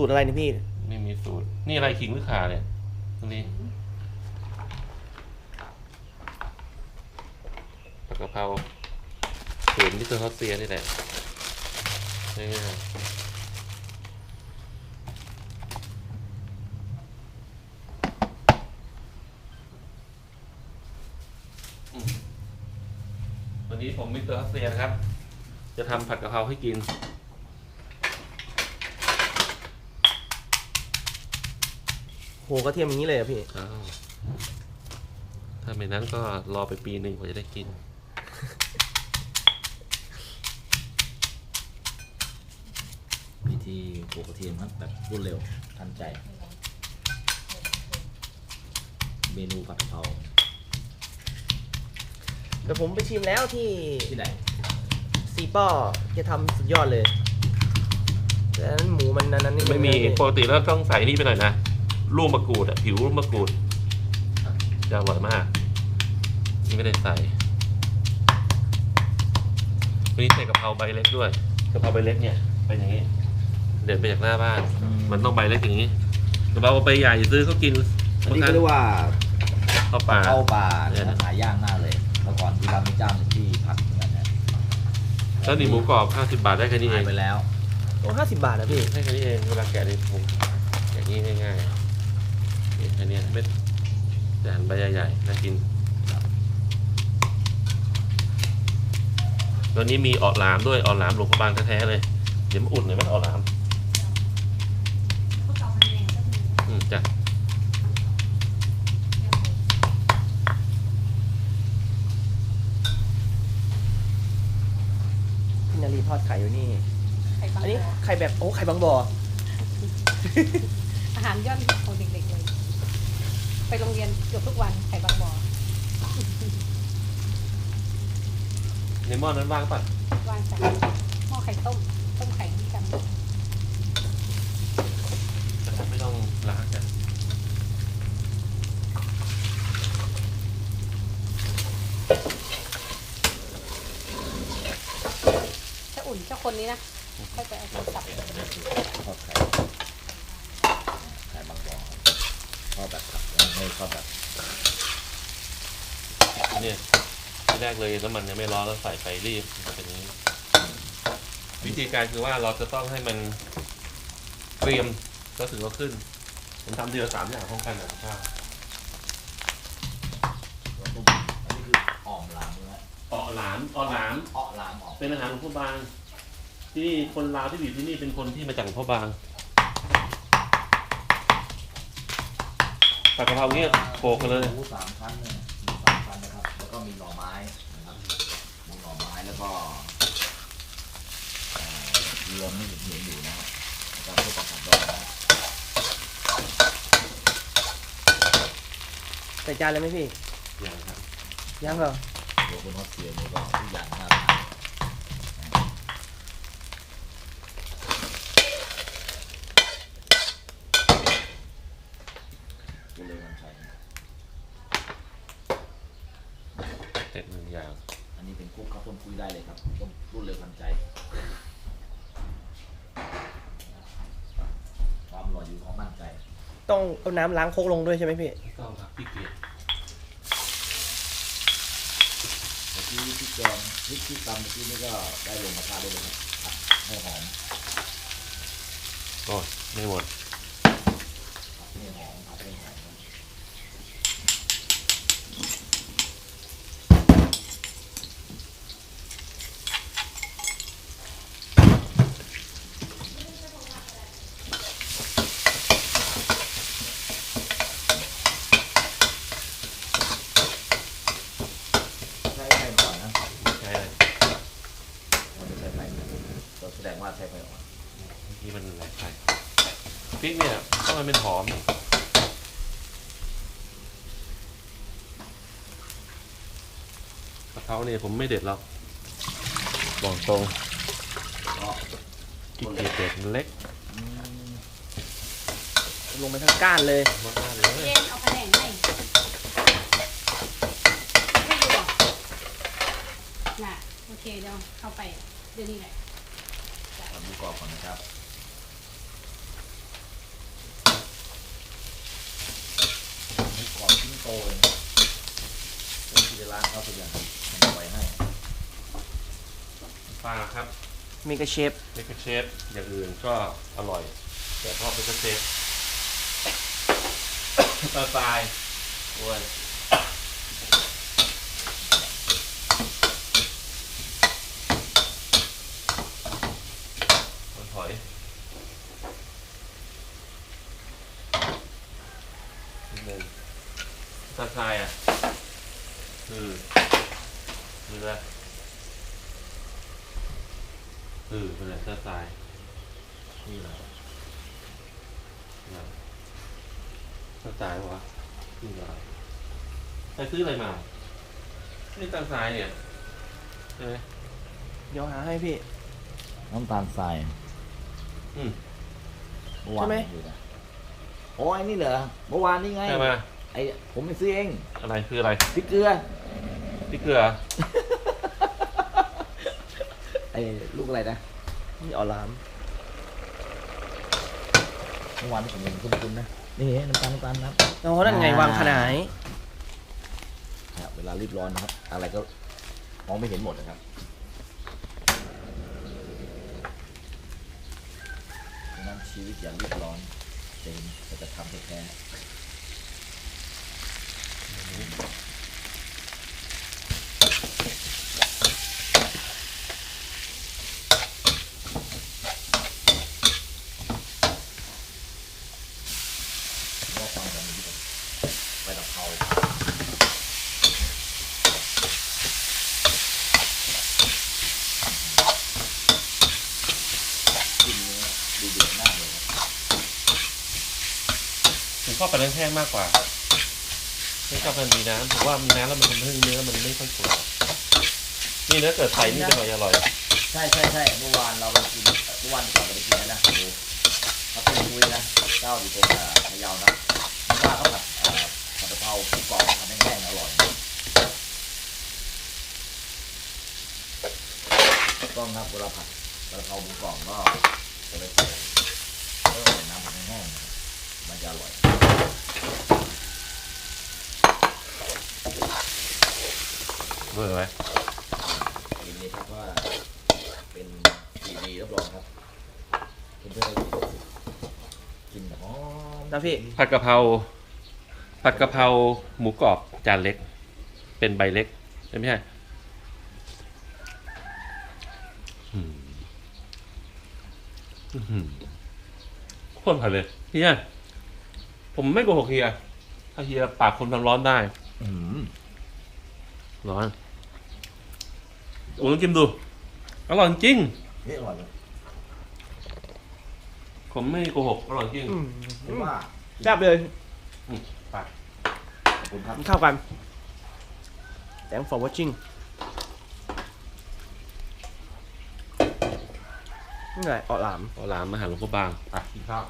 สูตรอะไรนี่พี่ไม่มีสูตร นี่อะไรขิงหรือข่าเนี่ยตรงนี้ผัดกะเพราสูตรมิสเตอร์ฮอสเซียนี่แหละง่ายวันนี้ผมมิสเตอร์ฮอสเซียนะครับ จะทำผัดกะเพราให้กิน โหกระเทียมอย่างนี้เลยเหรอะพี่ อ้าวถ้าไม่นั้นก็รอไปปีหนึ่งกว่าจะได้กิน วิธีปลูกกระเทียมครับแบบรวดเร็วทันใจ เมนูผัดกะเพราแต่ผมไปชิมแล้วที่ที่ไหนซีป้อจะทำสุดยอดเลยแต่อันนั้นหมูมันนั้นนั้นนี่ไม่มีปกติแล้วต้องใส่นี่ไปหน่อยนะ ลูกมะกรูดอะผิวลูกมะกรูดจะอร่อยมาก นี่ไม่ได้ใส่วันนี้ใส่กะเพราใบเล็กด้วยกะเพราใบเล็กเนี่ยเป็นอย่างนี้ เด็ดไปจากหน้าบ้านอืมมันต้องใบเล็กอย่างนี้กะเพราใบใหญ่ซื้อเขากินอันนี้ก็เรียกว่าเข้าวปลาเข้าป่าเดี๋ยวนะหายากมากเลยเมื่อก่อนที่ร้านมีเจ้าหนึ่งที่ผัดเหมือนกันนะแล้วนี่หมูกรอบ50บาทได้แค่นี้เอหายงไปแล้วโอ้ห้าสิบบาทนะพี่ ให้แค่นี้เองเวลาแกะในผมอย่างนี้ง่ายๆ นี่แค่นี้เม็ดแต่หั่นใบใหญ่ๆน่ากินตัวนี้มีออดหลามด้วยออดหลามหลวงพระบางแท้ๆเลย เดี๋ยวมาอุดหน่อยไหมออดหลามอืมจ้ะพี่นารีทอดไข่อยู่นี่ไข่บางอันนี้บ่อไข่แบบ โอ้ไข่บางบ่อ อาหารยอดฮิตของเด็กๆเลย ไปโรงเรียนเกือบทุกวันไข่บางบ่อในหม้อนั้นว่างป่ะวางใส่หม้อไข่ต้ม ต้มไข่ด้วยกันแต่ไม่ต้องล้างกันถ้าอุ่นเจ้าคนนี้นะค่อยไปเอาโทรศัพท์ทอดไข่ไข่บางบ่อ ทอดแบบผัดไม่ทอดแบบเนี่ยที่แรกเลยน้ำมันยังไม่ร้อนแล้วใส่ไฟรีบมันจะเป็นอย่างนี้ วิธีการคือว่าเราจะต้องให้มันเกรียมก็ถึงเราขึ้น ผมทำทีละสามอย่างพร้อมกันนะข้าวแล้วก็อันนี้คืออ่อมหลามนะออหลามออหลาม อ่อหลามออกเป็นอาหารของพ่อบางที่นี่คนลาวที่อยู่ที่นี่เป็นคนที่มาจากหลวงพ่อบาง ผัดกะเพราเงี้ยโขกกันเลย หมูสามชั้นเนี่ยหมูสามชั้นนะครับ แล้วก็มีหน่อไม้นะครับมีหน่อไม้แล้วก็เอ่อเรือไม่เห็นเห็นอยู่นะครับแล้วก็พวกผักกาดดองนะใส่จานเลยไหมพี่อย่างครับ ยังเหรอ ตัวคนฮอสเซียนี่ก็ทุกอย่างน่า ทานดูเลยมันใช่เสร็จหนึ่งอย่าง อันนี้เป็นคุกข้าวต้มคุยได้เลยครับต้มรุ่นเร็วทันใจ ความอร่อยอยู่ของมั่นใจ ต้องเอาน้ำล้างโคกลงด้วยใช่ไหมพี่ ไม่ต้องครับพี่เกียรติเมื่อกี้พริกแกงพริกที่ตำเมื่อกี้นี่ก็ได้ลงมาทาได้เลยครับผัดให้หอม โอ้ยไม่หมด ผัดให้หอมผัดให้หอมครับ ใช้ไฟอ่อนนะ ใช่เลย มันจะใช้ไฟก็ แสดงว่าใช้ไฟอ่อนนี่มันอะไรใช่พริกเนี่ยต้องให้มันเป็นหอมกะเพราเนี่ยผมไม่เด็ดหรอกบอกตรงก็ขี้เกียจเด็ดมันเล็กอืมลงไปทั้งก้านเลยมากๆเลยเจนเอาคะแนนให้ไม่อยู่หรอกน่ะ โอเค เดี๋ยวเข้าไป เดี๋ยวนี้แหละ ทำดูกรอบก่อนนะครับ หมูกรอบชิ้นโตเลยเป็นที่ร้านเขาสุดยอดทำไว้ให้ฟังครับเมกะเชฟเมกะเชฟอย่างอื่นก็อร่อย แต่พอเป็นเชฟตาตายอ้ย อยนิดนึงปลาทรายอะคือเรือคือเป็นอะไรปลาทรายนี่แหละเข้าใจวะนี่อะไรไปซื้ออะไรมานี่ตั้งสายเนี่ยใช่ไหมเดี๋ยวหาให้พี่ น้ำตาลทราย อืม เมื่อวานใช่ไหม อยู่นะโอ้ยนี่เหรอเมื่อวานนี่ไงใช่ไหมไอ้ผมไปซื้อเองอะไรคืออะไรพริกเกลือพี่เกลือไอ้ลูกอะไรนะนี่ออลามเมื่อวานที่ผมเห็นคุ้นๆนะนี่น้ำตาลน้ำตาลนะโอ้นั่นไงวางขนาย ครับเวลารีบร้อนนะครับ อะไรก็มองไม่เห็นหมดนะครับดังนั้น ชีวิตอย่ารีบร้อนเต็มจะทำแท้ๆรอฟังกันดีกว่าไปดับเพากินเนื้อดูเดือดมากเลยครับ ผม ชอบปลาแห้งๆมากกว่าไม่ชอบมันมีน้ำผมว่ามีน้ำแล้วมันทำให้เนื้อมันไม่ค่อยกรอบนี่เนื้อเกิดไทยนี่จะอร่อยอร่อยใช่ใช่ใช่เมื่อวานเราไปกินเมื่อวานก่อนเราไปกินนะโอ้เขาเป็นคุยนะเจ้าอยู่ตรงอ่าพะเยานะผมว่าเขาผัดอ่าผัดกะเพราผู้กรอบผัดแห้งๆอร่อยต้องครับเวลาผัดกะเพราหมูกรอบก็จะไปใส่เพิ่มน้ำผัดแห้งมันจะอร่อย เบื่อไหมกินนี้ครับว่าเป็นดีดีรับรองครับคุณเพื่อนๆกินแบบหอมนะพี่ผัดกะเพราผัดกะเพราหมูกรอบจานเล็ก เป็นใบเล็กไม่ใช่อืมอื้อหือโคตรผัดเลยเฮีย ผมไม่โกหกเฮีย ถ้าเฮียปากคนทำร้อนได้ อืมร้อนโอ้ลองกินดู อร่อยจริง นี่อร่อยเลยผมไม่โกหก อร่อยจริงอืมผมว่าแซ่บเลยอืมไปขอบคุณครับ มันเข้ากัน thanks for watching นี่ไงออลาม เอาร้านมาหาหลวงพ่อบาง อะกินข้าว